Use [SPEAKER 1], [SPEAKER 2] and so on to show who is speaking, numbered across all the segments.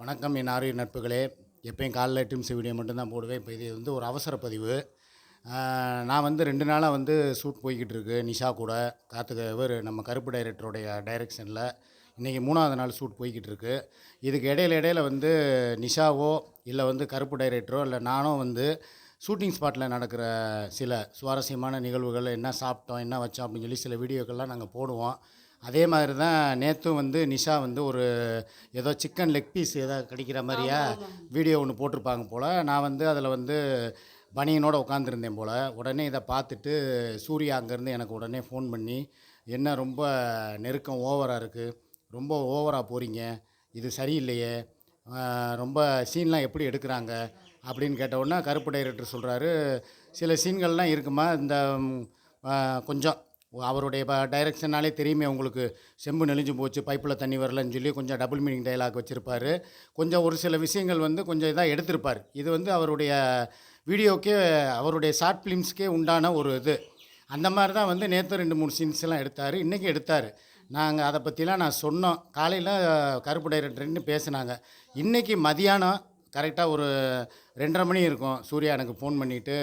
[SPEAKER 1] வணக்கம் என் ஆரிய நட்புகளே. எப்பயும் காலைல டிம்ஸ் வீடியோ மட்டும்தான் போடுவேன். இப்போ இது வந்து ஒரு அவசர பதிவு. நான் வந்து ரெண்டு நாளாக வந்து ஷூட் போய்கிட்டு இருக்கு நிஷா கூட. கார்த்திக இவர் நம்ம கருப்பு டைரக்டருடைய டைரக்ஷனில் இன்றைக்கி மூணாவது நாள் ஷூட் போய்கிட்டு இருக்கு. இதுக்கு இடையில இடையில வந்து நிஷாவோ இல்லை வந்து கருப்பு டைரக்டரோ இல்லை நானும் வந்து ஷூட்டிங் ஸ்பாட்டில் நடக்கிற சில சுவாரஸ்யமான நிகழ்வுகள் என்ன சாப்பிட்டோம் என்ன வச்சோம் அப்படின்னு சொல்லி சில வீடியோக்கள்லாம் நாங்கள் போடுவோம். அதே மாதிரி தான் நேற்றும் வந்து நிஷா வந்து ஒரு ஏதோ சிக்கன் லெக் பீஸ் ஏதோ கிடைக்கிற மாதிரியா வீடியோ ஒன்று போட்டிருப்பாங்க போல். நான் வந்து அதில் வந்து பனியனோட உட்காந்துருந்தேன் போல். உடனே இதை பார்த்துட்டு சூர்யா அங்கேருந்து எனக்கு உடனே ஃபோன் பண்ணி என்ன ரொம்ப நெருக்கம் ஓவராக இருக்குது ரொம்ப ஓவராக போகிறீங்க இது சரியில்லையே. ரொம்ப சீன்லாம் எப்படி எடுக்கிறாங்க? அப்படின்னு கேட்ட உடனே கருப்பு டைரக்டர் சொல்கிறாரு சில சீன்கள்லாம் இருக்குமா? இந்த கொஞ்சம். அவருடைய டைரக்ஷனாலே தெரியுமே உங்களுக்கு செம்பு நெளிஞ்சு போச்சு பைப்பில் தண்ணி வரலன்னு சொல்லி கொஞ்சம் டபுள் மீனிங் டைலாக் வச்சுருப்பாரு. கொஞ்சம் ஒரு சில விஷயங்கள் வந்து கொஞ்சம் இதாக எடுத்திருப்பார். இது வந்து அவருடைய வீடியோக்கே அவருடைய ஷார்ட் ஃபிலிம்ஸ்க்கே உண்டான ஒரு இது. அந்த மாதிரி தான் வந்து நேற்று ரெண்டு மூணு சீன்ஸ் எல்லாம் எடுத்தார். இன்றைக்கி எடுத்தார். நாங்கள் அதை பற்றிலாம் நான் சொன்னோம். காலையில் கருப்பு டைரக்டர்னு பேசினாங்க. இன்றைக்கி மதியானம் கரெக்டாக ஒரு ரெண்டரை மணி இருக்கும். சூர்யா எனக்கு ஃபோன் பண்ணிவிட்டு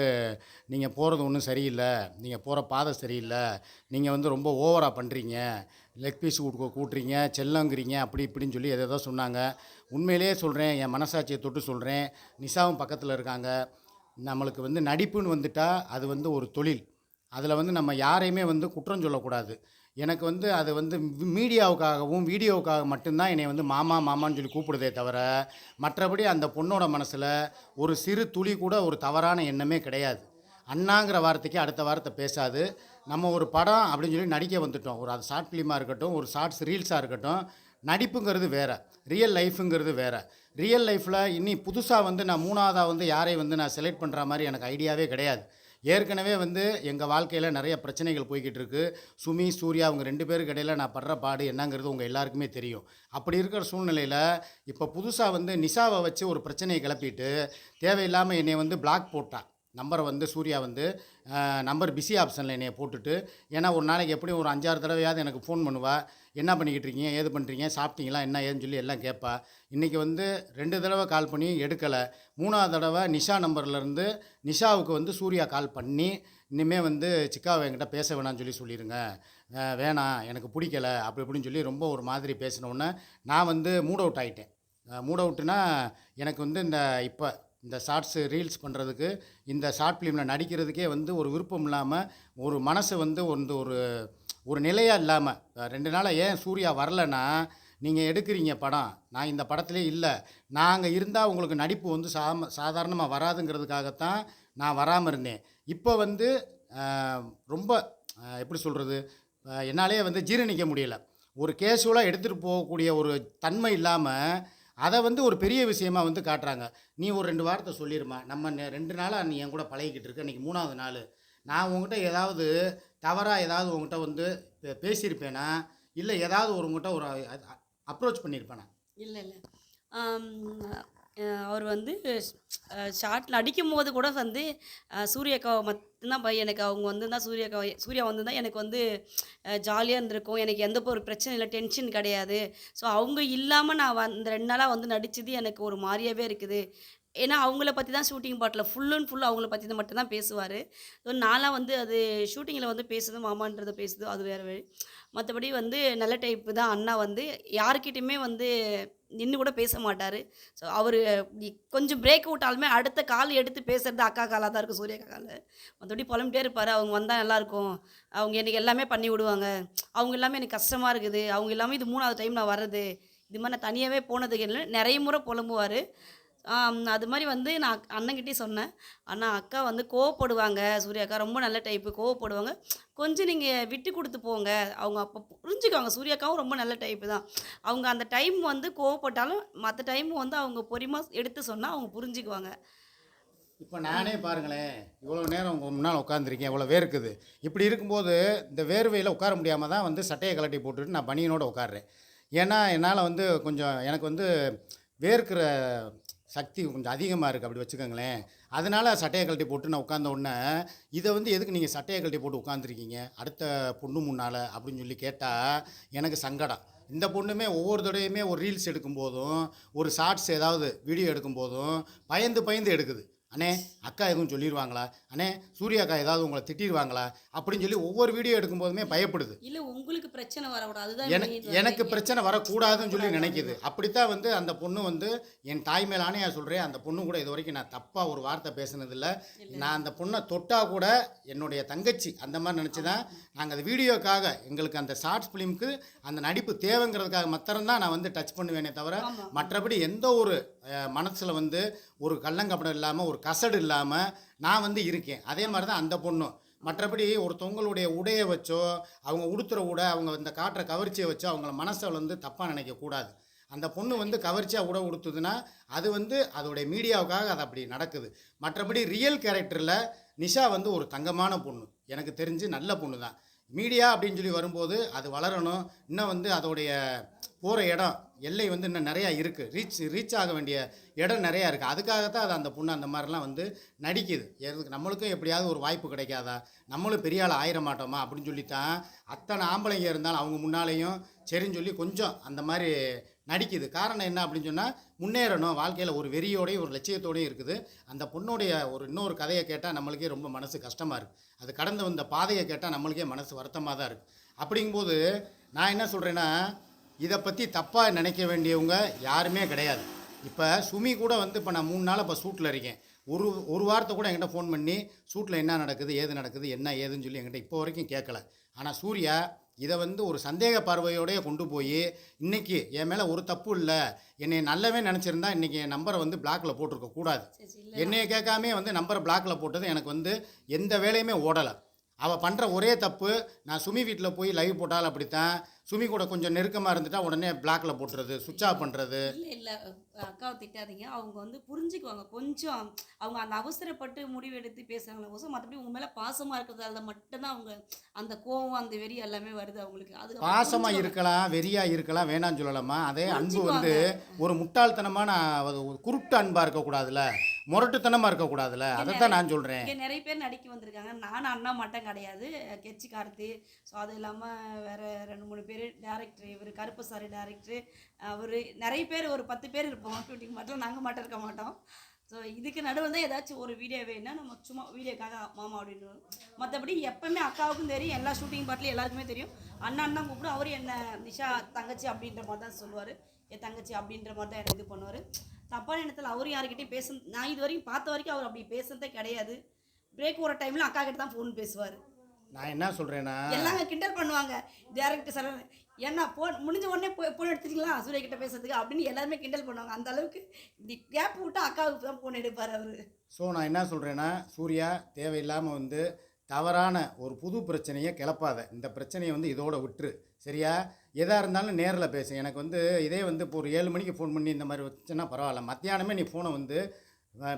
[SPEAKER 1] நீங்கள் போகிறது ஒன்றும் சரியில்லை. நீங்கள் போகிற பாதை சரியில்லை. நீங்கள் வந்து ரொம்ப ஓவராக பண்ணுறீங்க லெக் பீஸ் கூட கூட்டுறீங்க. செல்லங்கிறீங்க. அப்படி இப்படின்னு சொல்லி எதோ சொன்னாங்க. உண்மையிலேயே சொல்கிறேன் என் மனசாட்சியை தொட்டு சொல்கிறேன் நிஷாவும் பக்கத்தில் இருக்காங்க. நம்மளுக்கு வந்து நடிப்புன்னு வந்துட்டால் அது வந்து ஒரு தொழில். அதில் வந்து நம்ம யாரையுமே வந்து குற்றம் சொல்லக்கூடாது. எனக்கு வந்து அது வந்து மீடியாவுக்காகவும் வீடியோவுக்காக மட்டும்தான் என்னை வந்து மாமா மாமான்னு சொல்லி கூப்பிடுதே தவிர மற்றபடி அந்த பொண்ணோட மனசில் ஒரு சிறு துளி கூட ஒரு தவறான எண்ணமே கிடையாது. அண்ணாங்கிற வார்த்தைக்கு அடுத்த வார்த்தை பேசாது. நம்ம ஒரு படம் அப்படின்னு சொல்லி நடிக்க வந்துட்டோம். ஒரு அது ஷார்ட் ஃபிலிமாக இருக்கட்டும் ஒரு ஷார்ட்ஸ் ரீல்ஸாக இருக்கட்டும் நடிப்புங்கிறது வேறு. ரியல் லைஃபுங்கிறது வேறு. ரியல் லைஃப்பில் இன்னி புதுசாக வந்து நான் மூணாவதாக வந்து யாரையும் வந்து நான் செலக்ட் பண்ணுற மாதிரி எனக்கு ஐடியாவே கிடையாது. ஏற்கனவே வந்து எங்கள் வாழ்க்கையில் நிறைய பிரச்சனைகள் போய்கிட்டு இருக்கு சுமி சூர்யா அவங்க ரெண்டு பேருக்கு இடையில் நான் படுற பாடு என்னங்கிறது உங்கள் எல்லாருக்குமே தெரியும். அப்படி இருக்கிற சூழ்நிலையில் இப்போ புதுசாக வந்து நிஷாவை வச்சு ஒரு பிரச்சனையை கிளப்பிட்டு தேவையில்லாமல் என்னை வந்து பிளாக் போட்டான் நம்பரை வந்து சூர்யா வந்து நம்பர் பிஸி ஆப்ஷனில் என்னையை போட்டுட்டு ஏன்னா ஒரு நாளைக்கு எப்படியும் ஒரு அஞ்சாறு தடவையாவது எனக்கு ஃபோன் பண்ணுவா என்ன பண்ணிக்கிட்டு இருக்கீங்க ஏது பண்ணுறீங்க சாப்பிட்டீங்களா என்ன ஏதுன்னு சொல்லி எல்லாம் கேட்பா இன்றைக்கி வந்து ரெண்டு தடவை கால் பண்ணி எடுக்கலை. மூணாவது தடவை நிஷா நம்பர்லேருந்து நிஷாவுக்கு வந்து சூர்யா கால் பண்ணி இனிமேல் வந்து சிக்காவை என்கிட்ட பேச வேணாம்னு சொல்லி சொல்லிடுங்க வேணாம் எனக்கு பிடிக்கல அப்படி இப்படின்னு சொல்லி ரொம்ப ஒரு மாதிரி பேசின நான் வந்து மூட் அவுட் ஆகிட்டேன் மூட் அவுட்டுனா எனக்கு வந்து இந்த இப்போ இந்த ஷார்ட்ஸு ரீல்ஸ் பண்ணுறதுக்கு இந்த ஷார்ட் ஃபிலிமில் நடிக்கிறதுக்கே வந்து ஒரு விருப்பம் இல்லாமல் ஒரு மனசு வந்து வந்து ஒரு ஒரு நிலையாக இல்லாமல் ரெண்டு நாளாக ஏன் சூர்யா வரலன்னா நீங்கள் எடுக்கிறீங்க படம். நான் இந்த படத்திலே இல்லை. நாங்கள் இருந்தால் உங்களுக்கு நடிப்பு வந்து சாம சாதாரணமாக வராதுங்கிறதுக்காகத்தான் நான் வராமல் இருந்தேன். இப்போ வந்து ரொம்ப எப்படி சொல்கிறது என்னாலே வந்து ஜீரணிக்க முடியல. ஒரு கேஷுவலாக எடுத்துகிட்டு போகக்கூடிய ஒரு தன்மை இல்லாமல் அதை வந்து ஒரு பெரிய விஷயமா வந்து காட்டுறாங்க. நீ ஒரு ரெண்டு வாரத்தை சொல்லிடுமா நம்ம ரெண்டு நாளாக நீ என் கூட பழகிக்கிட்டு இருக்க இன்றைக்கி மூணாவது நாள். நான் உங்ககிட்ட ஏதாவது தவறாக ஏதாவது உங்ககிட்ட வந்து பேசியிருப்பேனா? இல்லை ஏதாவது ஒரு உங்ககிட்ட ஒரு அப்ரோச் பண்ணியிருப்பேனா?
[SPEAKER 2] இல்லை இல்லை. அவர் வந்து ஷார்ட்டில் அடிக்கும் போது கூட வந்து சூரியக்காவை மட்டும்தான் பை எனக்கு அவங்க வந்து தான் சூரியக்காவை சூர்யா வந்து தான் எனக்கு வந்து ஜாலியாக இருந்திருக்கும். எனக்கு எந்த ஒரு பிரச்சனை இல்லை டென்ஷன் கிடையாது. ஸோ அவங்க இல்லாமல் நான் வந் ரெண்டு நாளாக வந்து நடித்தது எனக்கு ஒரு மாதிரியாவே இருக்குது. ஏன்னா அவங்கள பற்றி தான் ஷூட்டிங் பாட்டில் ஃபுல் அண்ட் ஃபுல் அவங்கள பற்றி தான் மட்டும்தான் பேசுவார். ஸோ நான்லாம் வந்து அது ஷூட்டிங்கில் வந்து பேசுது மாமான்றதை பேசுது அது வேறு வழி. மற்றபடி வந்து நல்ல டைப்பு தான். அண்ணா வந்து யாருக்கிட்டையுமே வந்து நின்று கூட பேச மாட்டார். ஸோ அவர் கொஞ்சம் பிரேக் விட்டாலுமே அடுத்த கால் எடுத்து பேசுகிறது அக்கா காலாக தான் இருக்கும் சூரிய காலில். மற்றபடி புலம்பிட்டே இருப்பார். அவங்க வந்தால் நல்லாயிருக்கும் அவங்க எனக்கு எல்லாமே பண்ணி விடுவாங்க. அவங்க எல்லாமே எனக்கு கஷ்டமாக இருக்குது. அவங்க எல்லாமே இது மூணாவது டைம் நான் வர்றது. இது மாதிரி நான் தனியாகவே போனதுக்கு நிறைய முறை புலம்புவார். அது மாதிரி வந்து நான் அண்ணங்கிட்டே சொன்னேன். அண்ணா அக்கா வந்து கோவப்படுவாங்க சூர்யா அக்கா ரொம்ப நல்ல டைப்பு கோவப்படுவாங்க. கொஞ்சம் நீங்கள் விட்டு கொடுத்து போங்க. அவங்க அப்போ புரிஞ்சுக்குவாங்க. சூர்யாக்காவும் ரொம்ப நல்ல டைப்பு தான். அவங்க அந்த டைம் வந்து கோவப்பட்டாலும் மற்ற டைம் வந்து அவங்க பொறுமையாக எடுத்து சொன்னால் அவங்க புரிஞ்சுக்குவாங்க.
[SPEAKER 1] இப்போ நானே பாருங்களேன். இவ்வளோ நேரம் உங்கள் முன்னால் உட்காந்துருக்கேன் இவ்வளோ வேர்க்குது இப்படி இருக்கும்போது இந்த வேர்வையில் உட்கார முடியாமல் தான் வந்து சட்டையை கலட்டி போட்டுட்டு நான் பனியனோடு உட்காடுறேன் ஏன்னா என்னால் வந்து கொஞ்சம் எனக்கு வந்து வேர்க்கிற சக்தி கொஞ்சம் அதிகமாக இருக்குது அப்படி வச்சுக்கோங்களேன். அதனால் சட்டையை கழட்டி போட்டு நான் உட்காந்த உடனே இதை வந்து எதுக்கு நீங்கள் சட்டையை கழட்டி போட்டு உட்காந்துருக்கீங்க அடுத்த பொண்ணு முன்னால் அப்படின்னு சொல்லி கேட்டால் எனக்கு சங்கடம். இந்த பொண்ணுமே ஒவ்வொரு தடவையுமே ஒரு ரீல்ஸ் எடுக்கும்போதும் ஒரு ஷார்ட்ஸ் ஏதாவது வீடியோ எடுக்கும்போதும் பயந்து பயந்து எடுக்குது. அண்ணே அக்கா எதுவும் சொல்லிடுவாங்களா அண்ணே சூர்யா அக்கா ஏதாவது உங்களை திட்டிடுவாங்களா அப்படின்னு சொல்லி ஒவ்வொரு வீடியோ எடுக்கும்போதுமே பயப்படுது.
[SPEAKER 2] இல்ல உங்களுக்கு பிரச்சனை வரக்கூடாது. அதுதான்
[SPEAKER 1] எனக்கு. பிரச்சனை வரக்கூடாதுன்னு சொல்லி நினைக்குது. அப்படித்தான் வந்து அந்த பொண்ணு வந்து என் தாய் மேல் ஆணையா சொல்கிறேன் அந்த பொண்ணு கூட இது வரைக்கும் நான் தப்பாக ஒரு வார்த்தை பேசுனதில்ல. நான் அந்த பொண்ணை தொட்டா கூட என்னுடைய தங்கச்சி அந்த மாதிரி நினச்சி தான் நாங்கள் அந்த வீடியோக்காக எங்களுக்கு அந்த ஷார்ட்ஸ் ஃபிலிம்க்கு அந்த நடிப்பு தேவைங்கிறதுக்காக மாத்திரம்தான் நான் வந்து டச் பண்ணுவேனே தவிர. மற்றபடி எந்த ஒரு மனசில் வந்து ஒரு கள்ளங்கப்படம் இல்லாமல் ஒரு கசடு இல்லாமல் நான் வந்து இருக்கேன். அதே மாதிரி தான் அந்த பொண்ணும். மற்றபடி ஒருத்தவங்களுடைய உடையை வச்சோ அவங்க உடுத்துற உடை அவங்க இந்த காட்டுற கவர்ச்சியை வச்சோ அவங்கள மனசை வந்து தப்பாக நினைக்கக்கூடாது அந்த பொண்ணு வந்து கவர்ச்சியாக உடை உடுத்துதுன்னா அது வந்து அதோடைய மீடியாவுக்காக அது அப்படி நடக்குது. மற்றபடி ரியல் கேரக்டரில் நிஷா வந்து ஒரு தங்கமான பொண்ணு. எனக்கு தெரிஞ்சு நல்ல பொண்ணு தான் மீடியா அப்படின்னு சொல்லி வரும்போது அது வளரணும். இன்னும் வந்து அதோடைய போகிற இடம் எல்லை வந்து இன்னும் நிறையா இருக்குது ரீச் ரீச் ஆக வேண்டிய இடம் நிறையா இருக்குது அதுக்காகத்தான் அது அந்த பொண்ணு அந்த மாதிரிலாம் வந்து நடிக்குது. எதுக்கு? நம்மளுக்கும் எப்படியாவது ஒரு வாய்ப்பு கிடைக்காதா? நம்மளும் பெரிய ஆள் ஆயிட மாட்டோமா? அப்படின்னு சொல்லித்தான் அத்தனை ஆம்பளைங்க இருந்தாலும் அவங்க முன்னாலேயும் சரின்னு சொல்லி கொஞ்சம் அந்த மாதிரி நடிக்குது. காரணம் என்ன அப்படின்னு சொன்னால் முன்னேறணும். வாழ்க்கையில் ஒரு வெறியோடையும் ஒரு லட்சியத்தோடையும் இருக்குது. அந்த பொண்ணுடைய ஒரு இன்னொரு கதையை கேட்டால் நம்மளுக்கே ரொம்ப மனசு கஷ்டமாக இருக்குது அது கடந்து வந்த பாதையை கேட்டால் நம்மளுக்கே மனசு வருத்தமாக தான் இருக்குது அப்படிங்கும்போது நான் என்ன சொல்கிறேன்னா இதை பற்றி தப்பாக நினைக்க வேண்டியவங்க யாருமே கிடையாது. இப்போ சுமி கூட வந்து இப்போ நான் மூணு நாள் இப்போ ஷூட்டில் இருக்கேன். ஒரு ஒரு வாரத்தை கூட என்கிட்ட ஃபோன் பண்ணி ஷூட்டில் என்ன நடக்குது ஏது நடக்குது என்ன ஏதுன்னு சொல்லி என்கிட்ட இப்போ வரைக்கும் கேட்கல ஆனால் சூர்யா இதை வந்து ஒரு சந்தேக பார்வையோடய கொண்டு போய் இன்னைக்கு என் மேலே ஒரு தப்பு இல்லை என்னை நல்லவே நினச்சிருந்தா இன்றைக்கி என் நம்பரை வந்து பிளாக்ல போட்டிருக்க கூடாது. என்னைய கேட்காமே வந்து நம்பரை பிளாக்ல போட்டது எனக்கு வந்து எந்த வேலையுமே ஓடலை. அவள் பண்ணுற ஒரே தப்பு நான் சுமி வீட்டில் போய் லைவ் போட்டால் அப்படித்தான் சுமி கூட கொஞ்சம் நெருக்கமாக இருந்துட்டா உடனே பிளாக்ல போட்டுறது சுவிட்ச் ஆஃப் பண்ணுறது
[SPEAKER 2] இல்ல இல்ல அக்காவை திட்டாதீங்க. அவங்க வந்து புரிஞ்சுக்குவாங்க. கொஞ்சம் அவங்க அந்த அவசரப்பட்டு முடிவு எடுத்து கோசம் மற்றபடி உங்க மேல பாசமா இருக்கிறதால மட்டும்தான் அவங்க அந்த கோவம் அந்த வெறி எல்லாமே வருது அவங்களுக்கு. அது
[SPEAKER 1] பாசமாக. இருக்கலாம் வெறியாக இருக்கலாம் வேணாம்னு சொல்லலாமா? அதே அன்பு வந்து ஒரு முட்டாள்தனமான அது ஒரு குருட்டு அன்பாக இருக்கக்கூடாதுல்ல? முரட்டுத்தனமாக இருக்கக்கூடாதுல்ல? அதைத்தான் நான் சொல்கிறேன்
[SPEAKER 2] இங்கே நிறைய பேர் நடிக்க வந்திருக்காங்க. நானும் அண்ணா மட்டும் கிடையாது. கெச்சி கார்த்தி ஸோ அது இல்லாமல் வேற ரெண்டு மூணு பேர் டேரக்டர் இவர் கருப்பசாரி டேரக்டர் அவர் நிறைய பேர் ஒரு பத்து பேர் இருப்போம். ஷூட்டிங் மட்டும் நாங்கள் மட்டும் இருக்க மாட்டோம். ஸோ இதுக்கு நடுவில் தான் ஏதாச்சும் ஒரு வீடியோ வேணும்னா நம்ம சும்மா வீடியோக்காக மாமா அப்படின்னு மற்றபடி எப்பவுமே அக்காவுக்கும் தெரியும் எல்லா ஷூட்டிங் பாட்டிலும் எல்லாருக்குமே தெரியும். அண்ணன் தான் கூப்பிடும் அவர் என்ன நிஷா தங்கச்சி அப்படின்ற மாதிரி தான் சொல்லுவார். என் தங்கச்சி அப்படின்ற மாதிரி தான் எனக்கு இது பண்ணுவார். தப்பான இடத்துல அவரும் யாருக்கிட்டையும் பேச நான் இது வரைக்கும் பார்த்த வரைக்கும் அவர் அப்படி பேசுறதே கிடையாது. பிரேக் போகிற டைமில் அக்கா கிட்ட தான் ஃபோன் பேசுவார்.
[SPEAKER 1] நான் என்ன சொல்கிறேன்னா
[SPEAKER 2] எல்லாங்க கிண்டல் பண்ணுவாங்க. டேரக்டர் சார் ஏன்னா போன் முடிஞ்ச உடனே போய் ஃபோன் எடுத்துட்டீங்களா? சூர்யா கிட்ட பேசுறதுக்கு அப்படின்னு எல்லாருமே கிண்டல் பண்ணுவாங்க. அந்த அளவுக்கு இப்படி கேப் விட்டா அக்காவுக்கு தான் ஃபோன் எடுப்பார் அவர்.
[SPEAKER 1] ஸோ நான் என்ன சொல்கிறேன்னா சூர்யா தேவையில்லாமல் வந்து தவறான ஒரு புது பிரச்சனையை கிளப்பாத. இந்த பிரச்சனையை வந்து இதோட விட்டுரு. சரியா? எதாக இருந்தாலும் நேரில் பேசு. எனக்கு வந்து இதே வந்து இப்போ ஒரு ஏழு மணிக்கு ஃபோன் பண்ணி இந்த மாதிரி வச்சுன்னா பரவாயில்ல. மத்தியானமே நீ ஃபோனை வந்து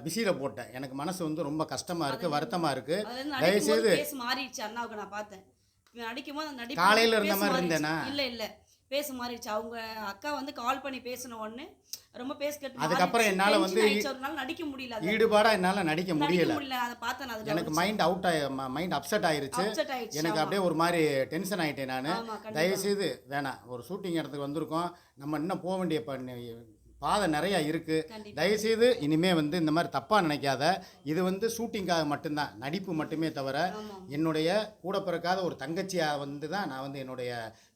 [SPEAKER 1] பிஸியில் போட்டேன். எனக்கு மனசு வந்து ரொம்ப கஷ்டமாக இருக்குது வருத்தமாக இருக்குது
[SPEAKER 2] அது
[SPEAKER 1] தயவுசெய்து
[SPEAKER 2] மாறிடுச்சு அண்ணாவுக்கு நான் பார்த்தேன். இவன் நடிக்கும்போது அந்த நடிப்பு
[SPEAKER 1] காலையில இருந்த மாதிரி. இருந்தேனா?
[SPEAKER 2] இல்ல இல்ல. பேச மாறிடுச்சு. அவங்க அக்கா வந்து கால் பண்ணி பேசின உடனே ரொம்ப பேச கேட்டு
[SPEAKER 1] அதுக்கப்புறம். என்னால வந்து
[SPEAKER 2] நடிக்க முடியல அது.
[SPEAKER 1] ஈடுபாடாக என்னால் நடிக்க முடியல.
[SPEAKER 2] முடியல. அதை பார்த்தேன் நான்
[SPEAKER 1] எனக்கு மைண்ட் அவுட் ஆகி மைண்ட் அப்செட் ஆயிருச்சு. எனக்கு. அப்படியே ஒரு மாதிரி டென்ஷன் ஆகிட்டேன் நான். தயவுசெய்து வேணாம். ஒரு ஷூட்டிங் இடத்துக்கு வந்திருக்கோம். நம்ம இன்னும் போக வேண்டிய பாதை நிறையா இருக்குது தயவுசெய்து இனிமே வந்து இந்த மாதிரி தப்பாக நினைக்காத. இது வந்து ஷூட்டிங்காக மட்டும்தான். நடிப்பு மட்டுமே தவிர என்னுடைய கூட பிறக்காத ஒரு தங்கச்சியாக வந்து தான் நான் வந்து என்னுடைய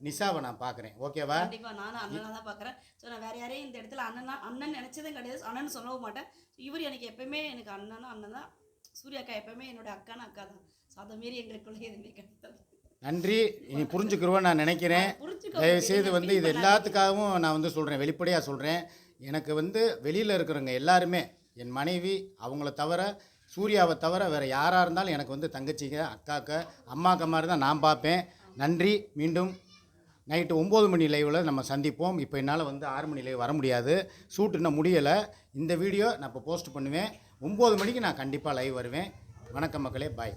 [SPEAKER 1] நிஷாவை நான் பார்க்குறேன் ஓகேவா?
[SPEAKER 2] கண்டிப்பா. நானும் அண்ணனா தான் பார்க்குறேன் ஸோ நான் வேற யாரையும் இந்த இடத்துல அண்ணனா அண்ணன் நினைச்சதும் கிடையாது. அண்ணன் சொல்லவும் மாட்டேன். இவர் எனக்கு எப்பவுமே எனக்கு அண்ணனும் அண்ணன் தான். சூர்யா அக்கா எப்பவுமே என்னோட அக்கான அக்கா தான். ஸோ அதை மீறி எங்களுக்குள்ள எதுவுமே கிடையாது.
[SPEAKER 1] நன்றி. இனி புரிஞ்சுக்கிறோன்னு நான் நினைக்கிறேன். தயவுசெய்து வந்து இது எல்லாத்துக்காகவும் நான் வந்து சொல்கிறேன் வெளிப்படையாக சொல்கிறேன் எனக்கு வந்து வெளியில் இருக்கிறவங்க எல்லாருமே என் மனைவி அவங்கள தவிர சூர்யாவை தவிர வேறு யாராக இருந்தாலும் எனக்கு வந்து தங்கச்சிங்க அக்காக்க அம்மாக்க மாதிரி தான் நான் பார்ப்பேன். நன்றி. மீண்டும் நைட்டு ஒம்பது மணி லைவில் நம்ம சந்திப்போம். இப்போ என்னால் வந்து ஆறு மணி லைவ் வர முடியாது. ஷூட் இன்னும் முடியலை. இந்த வீடியோ நான் இப்போ போஸ்ட் பண்ணுவேன். ஒம்பது மணிக்கு நான் கண்டிப்பாக லைவ் வருவேன். வணக்கம் மக்களே. பாய்